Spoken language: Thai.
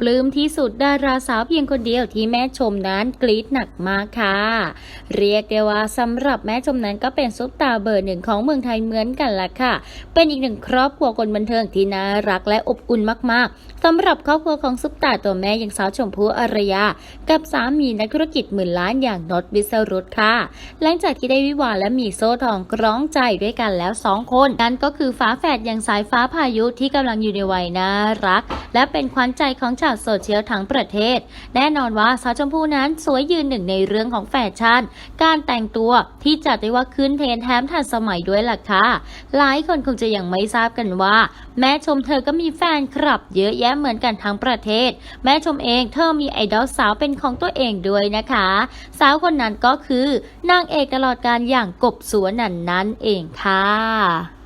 ปลื้มที่สุดดาราสาวเพียงคนเดียวที่แม่ชมนั้นกรี๊ดหนักมากค่ะ เรียกได้ว่าสำหรับแม่ชมนั้นก็เป็นซุปตาเบอร์หนึ่งของเมืองไทยเหมือนกันละค่ะ เป็นอีกหนึ่งครอบครัวคนบันเทิงที่น่ารักและอบอุ่นมากๆสำหรับครอบครัวของซุปตาตัวแม่อย่างสาวชมพู่อารยา กับสามีนักธุรกิจหมื่นล้านอย่างนดวิสรุตค่ะ หลังจากที่ได้วิวาและมีโซ่ทองคล้องใจด้วยกันแล้วสองคนนั่นก็คือฟ้าแฝดอย่างสายฟ้าพายุที่กำลังอยู่ในวัยน่ารัก และเป็นขวัญใจของชาวโซเชียลทั้งประเทศ แน่นอนว่าสาวชมพู่นั้นสวยยืนหนึ่งในเรื่องของแฟชั่น การแต่งตัวที่จัดได้ว่าขึ้นเทรนแถมทันสมัยด้วยล่ะค่ะ หลายคนคงจะยังไม่ทราบกันว่า แม่ชมเธอก็มีแฟนคลับเยอะแยะเหมือนกันทั้งประเทศ แม่ชมเองเธอมีไอดอลสาวเป็นของตัวเองด้วยนะคะ สาวคนนั้นก็คือนางเอกตลอดการอย่างกบสวนนันนั่นเองค่ะ